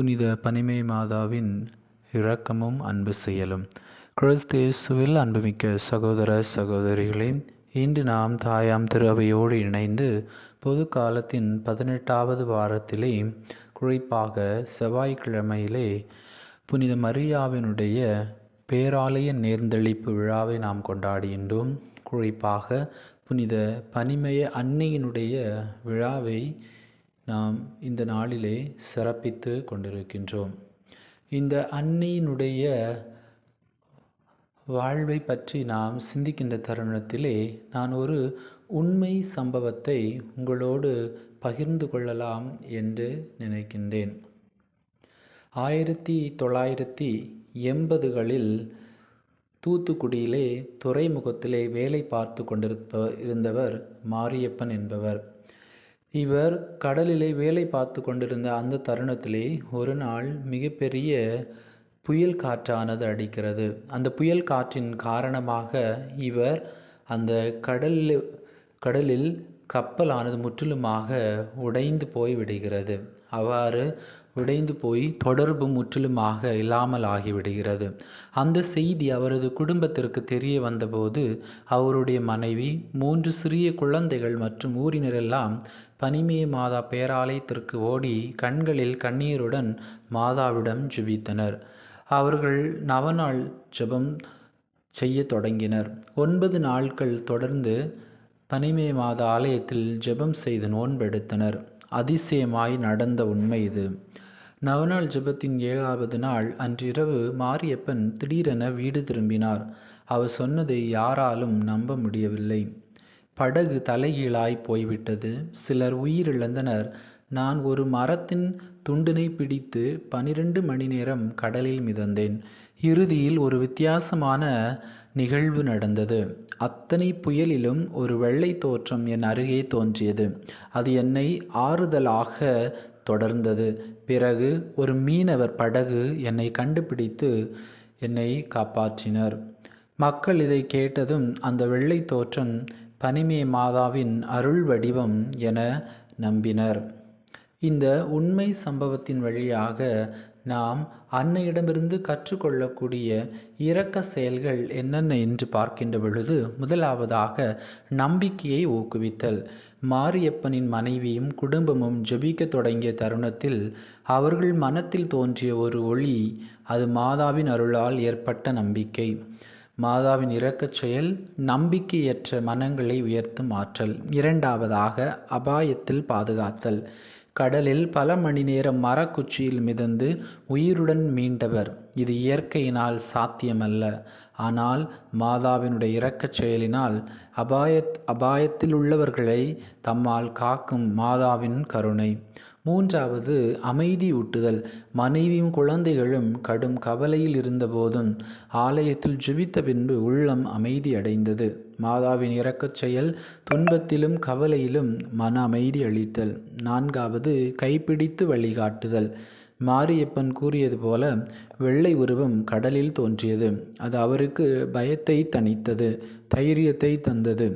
புனித பனிமை மாதாவின் இரக்கமும் அன்பு செயலும். கிறிஸ்தேசுவில் அன்புமிக்க சகோதர சகோதரிகளே இன்று நாம் தாயாம் திருவையோடு இணைந்து பொது காலத்தின் பதினெட்டாவது வாரத்திலே குறிப்பாக செவ்வாய்க்கிழமையிலே புனித மரியாவினுடைய பேராலய நேர்ந்தளிப்பு விழாவை நாம் கொண்டாடுகின்றோம். குறிப்பாக புனித பனிமய அன்னையினுடைய விழாவை நாம் இந்த நாளிலே சிறப்பித்து கொண்டிருக்கின்றோம். இந்த அன்னையினுடைய வாழ்வை பற்றி நாம் சிந்திக்கின்ற தருணத்திலே நான் ஒரு உண்மை சம்பவத்தை உங்களோடு பகிர்ந்து கொள்ளலாம் என்று நினைக்கின்றேன். ஆயிரத்தி தொள்ளாயிரத்தி எண்பதுகளில் தூத்துக்குடியிலே துறைமுகத்திலே வேலை பார்த்து கொண்டிருப்ப இருந்தவர் மாரியப்பன் என்பவர். இவர் கடலிலே வேலை பார்த்து கொண்டிருந்த அந்த தருணத்திலே ஒரு நாள் மிகப்பெரிய புயல் காற்றானது அடிக்கிறது. அந்த புயல் காற்றின் காரணமாக இவர் அந்த கடலில் கடலில் கப்பலானது முற்றிலுமாக உடைந்து போய் விடுகிறது அவ்வாறு உடைந்து போய் தொடர்பு முற்றிலுமாக இல்லாமல் ஆகிவிடுகிறது. அந்த செய்தி அவரது குடும்பத்திற்கு தெரிய வந்தபோது அவருடைய மனைவி மூன்று சிறிய குழந்தைகள் மற்றும் ஊரினரெல்லாம் பனிமே மாதா பேராலயத்திற்கு ஓடி கண்களில் கண்ணீருடன் மாதாவிடம் ஜெபித்தனர். அவர்கள் நவநாள் ஜெபம் செய்ய தொடங்கினர். ஒன்பது நாட்கள் தொடர்ந்து பனிமே மாதா ஆலயத்தில் ஜெபம் செய்து நோன்பெடுத்தனர் அதிசயமாய் நடந்த உண்மை இது. நவநாள் ஜெபத்தின் ஏழாவது நாள் அன்றிரவு மாரியப்பன் திடீரென வீடு திரும்பினார். அவர் சொன்னதை யாராலும் நம்ப முடியவில்லை. படகு தலைகீழாய் போய்விட்டது. சிலர் உயிரிழந்தனர். நான் ஒரு மரத்தின் துண்டினை பிடித்து பனிரெண்டு மணி நேரம் கடலில் மிதந்தேன். இறுதியில் ஒரு வித்தியாசமான நிகழ்வு நடந்தது. அத்தனை புயலிலும் ஒரு வெள்ளை தோற்றம் என் அருகே தோன்றியது. அது என்னை ஆறுதலாக தொடர்ந்தது. பிறகு ஒரு மீனவர் படகு என்னை கண்டுபிடித்து என்னை காப்பாற்றினர். மக்கள் இதை கேட்டதும் அந்த வெள்ளை தோற்றம் பனிமே மாதாவின் அருள் வடிவம் என நம்பினர். இந்த உண்மை சம்பவத்தின் வழியாக நாம் அன்னையிடமிருந்து கற்றுக்கொள்ளக்கூடிய இரக்க செயல்கள் என்னென்ன என்று பார்க்கின்ற பொழுது முதலாவதாக நம்பிக்கையை ஊக்குவித்தல். மாரியப்பனின் மனைவியும் குடும்பமும் ஜெபிக்க தொடங்கிய தருணத்தில் அவர்கள் மனத்தில் தோன்றிய ஒரு ஒளி அது மாதாவின் அருளால் ஏற்பட்ட நம்பிக்கை. மாதாவின் இரக்கச் செயல் நம்பிக்கையற்ற மனங்களை உயர்த்தும் ஆற்றல். இரண்டாவதாக அபாயத்தில் பாதுகாத்தல். கடலில் பல மணி நேரம் மரக்குச்சியில் மிதந்து உயிருடன் மீண்டவர். இது இயற்கையினால் சாத்தியமல்ல. ஆனால் மாதாவினுடைய இரக்கச் செயலினால் அபாயத் அபாயத்தில் உள்ளவர்களை தம்மால் காக்கும் மாதாவின் கருணை. மூன்றாவது அமைதி ஊட்டுதல். மனைவியும் குழந்தைகளும் கடும் கவலையில் இருந்தபோதும் ஆலயத்தில் ஜெபித்த பின்பு உள்ளம் அமைதி அடைந்தது. மாதாவின் இரக்கச் செயல் துன்பத்திலும் கவலையிலும் மன அமைதி அளித்தல். நான்காவது கைப்பிடித்து வழிகாட்டுதல். மாரியப்பன் கூறியது போல வெள்ளை உருவம் கடலில் தோன்றியது. அது அவருக்கு பயத்தை தணித்தது தைரியத்தை தந்தது.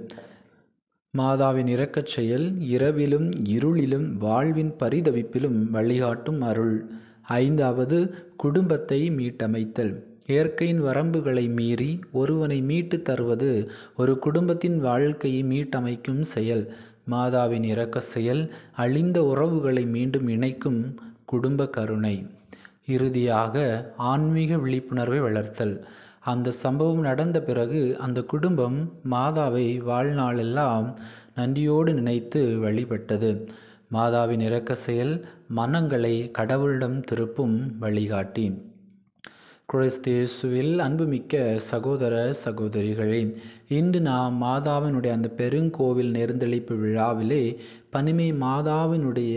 மாதாவின் இரக்கச் செயல் இரவிலும் இருளிலும் வாழ்வின் பரிதவிப்பிலும் வழிகாட்டும் அருள். ஐந்தாவது குடும்பத்தை மீட்டமைத்தல். இயற்கையின் வரம்புகளை மீறி ஒருவனை மீட்டு தருவது ஒரு குடும்பத்தின் வாழ்க்கையை மீட்டமைக்கும் செயல். மாதாவின் இரக்க செயல் அழிந்த உறவுகளை மீண்டும் இணைக்கும் குடும்ப கருணை. இறுதியாக ஆன்மீக விழிப்புணர்வை வளர்த்தல். அந்த சம்பவம் நடந்த பிறகு அந்த குடும்பம் மாதாவை வாழ்நாளெல்லாம் நன்றியோடு நினைத்து வழிபட்டது. மாதாவின் இரக்க செயல் மனங்களை கடவுளிடம் திருப்பும் வழிகாட்டி. கிறிஸ்தேசுவில் அன்புமிக்க சகோதர சகோதரிகளே இன்று நாம் மாதாவினுடைய அந்த பெருங்கோவில் நேர்ந்தளிப்பு விழாவிலே பனிமை மாதாவினுடைய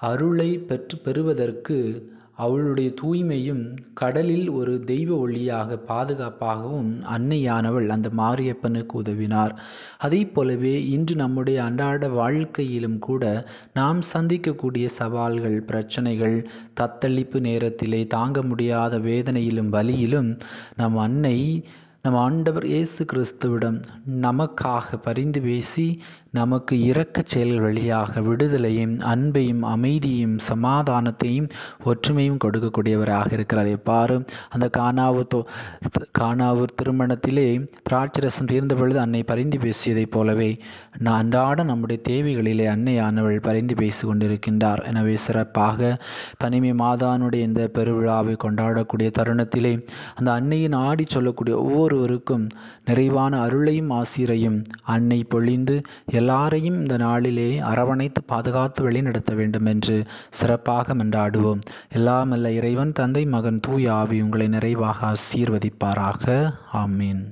அருளை பெற்று பெறுவதற்கு அவளுடைய தூய்மையும் கடலில் ஒரு தெய்வ ஒளியாக பாதுகாப்பாகவும் அன்னையானவள் அந்த மாரியப்பனுக்கு உதவினார். அதே போலவே இன்று நம்முடைய அன்றாட வாழ்க்கையிலும் கூட நாம் சந்திக்கக்கூடிய சவால்கள் பிரச்சனைகள் தத்தளிப்பு நேரத்திலே தாங்க முடியாத வேதனையிலும் வலியிலும் நம் அன்னை நம் ஆண்டவர் இயேசு கிறிஸ்துவிடம் நமக்காக பரிந்து பேசி நமக்கு இரக்கச் செயல்கள் வழியாக விடுதலையும் அன்பையும் அமைதியும் சமாதானத்தையும் ஒற்றுமையும் கொடுக்கக்கூடியவராக இருக்கிறார். எவ்வாறு அந்த காணாவு தோ காணாவூர் திருமணத்திலே திராட்சரசம் தீர்ந்த பொழுது அன்னை பரிந்து பேசியதைப் போலவே நான் அன்றாட நம்முடைய தேவைகளிலே அன்னையானவள் பரிந்து பேசி கொண்டிருக்கின்றார். எனவே சிறப்பாக பனிமை மாதானுடைய இந்த பெருவிழாவை கொண்டாடக்கூடிய தருணத்திலே அந்த அன்னையின் ஆடி சொல்லக்கூடிய ஒவ்வொருவருக்கும் நிறைவான அருளையும் ஆசிரையும் அன்னை பொழிந்து எல்லாரையும் இந்த நாளிலே அரவணைத்து பாதுகாத்து வழிநடத்த வேண்டும் என்று சிறப்பாக மன்றாடுவோம். எல்லாம் அல்ல இறைவன் தந்தை மகன் தூய் ஆவி உங்களை நிறைவாக ஆசீர்வதிப்பாராக. ஆமீன்.